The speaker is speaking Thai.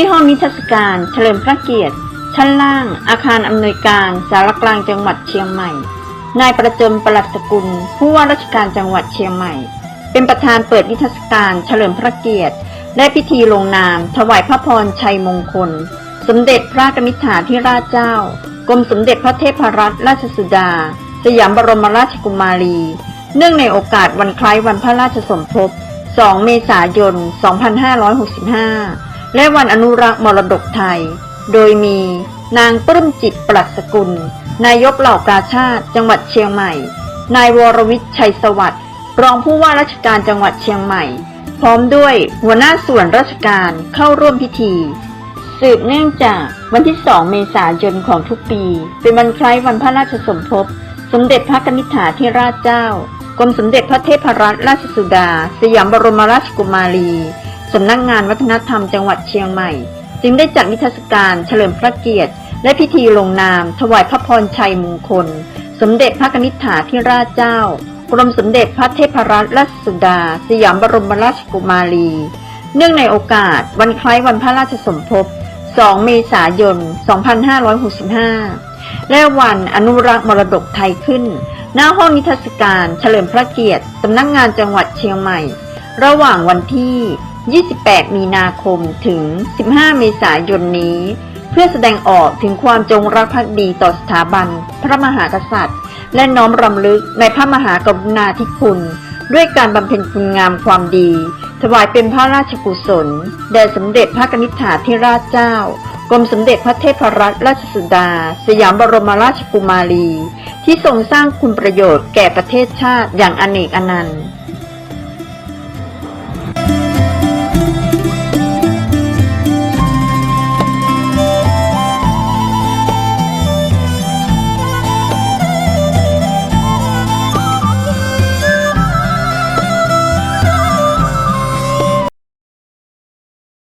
ที่ห้องนิทรรศการเฉลิมพระเกียรติ ชั้นล่าง อาคารอำนวยการสารกลางจังหวัดเชียงใหม่ นายประจมประหลัดสกุล ผู้ว่าราชการจังหวัดเชียงใหม่ เป็นประธานเปิดนิทรรศการเฉลิมพระเกียรติ และพิธีลงนาม ถวายพระพรชัยมงคล สมเด็จพระกนิษฐาธิราชเจ้ากรมสมเด็จพระเทพรัตนราชสุดา สยามบรมราชกุมารี เนื่องในโอกาสวันคล้ายวันพระราชสมภพ 2 เมษายน 2565 และวันอนุรักษ์มรดกไทย โดยมีนางปลื้มจิตปลัดสกุล นายกเหล่ากาชาติ จังหวัดเชียงใหม่ นายวรวิทย์ชัยสวัสดิ์รองผู้ว่าราชการจังหวัดเชียงใหม่ พร้อมด้วยหัวหน้าส่วนราชการเข้าร่วมพิธี สืบเนื่องจากวันที่ 2 เมษายนของทุกปี เป็นวันคล้ายวันพระราชสมภพ สมเด็จพระนิษฐาธิราชเจ้า กรมสมเด็จพระเทพรัตนราชสุดา สยามบรมราชกุมารี สำนักงานวัฒนธรรมจังหวัดเชียงใหม่ จึงได้จัดนิทรรศการเฉลิมพระเกียรติ และพิธีลงนาม ถวายพระพรชัยมงคล สมเด็จพระนิษฐาธิราชเจ้า กรมสมเด็จพระเทพรัตนราชสุดา สยามบรมราชกุมารี เนื่องในโอกาสวันคล้ายวันพระราชสมภพ 2 เมษายน 2565 และวันอนุรักษ์มรดกไทยขึ้น หน้าห้องนิทรรศการเฉลิมพระเกียรติสำนักงงานจังหวัดเชียงใหม่ ระหว่างวันที่ 28 มีนาคมถึง 15 เมษายนนี้ เพื่อแสดงออกถึงความจงรักภักดีต่อสถาบัน พระมหากษัตริย์ และน้อมรำลึกในพระมหากรุณาธิคุณ ด้วยการบำเพ็ญคุณงามความดี ถวายเป็นพระราชกุศล แด่สมเด็จพระนิษฐาธิราชเจ้ากรมสมเด็จพระเทพรัตนราชสุดา สยามบรมราชกุมารี ที่ทรงสร้างคุณประโยชน์แก่ประเทศชาติอย่างอเนกอนันต์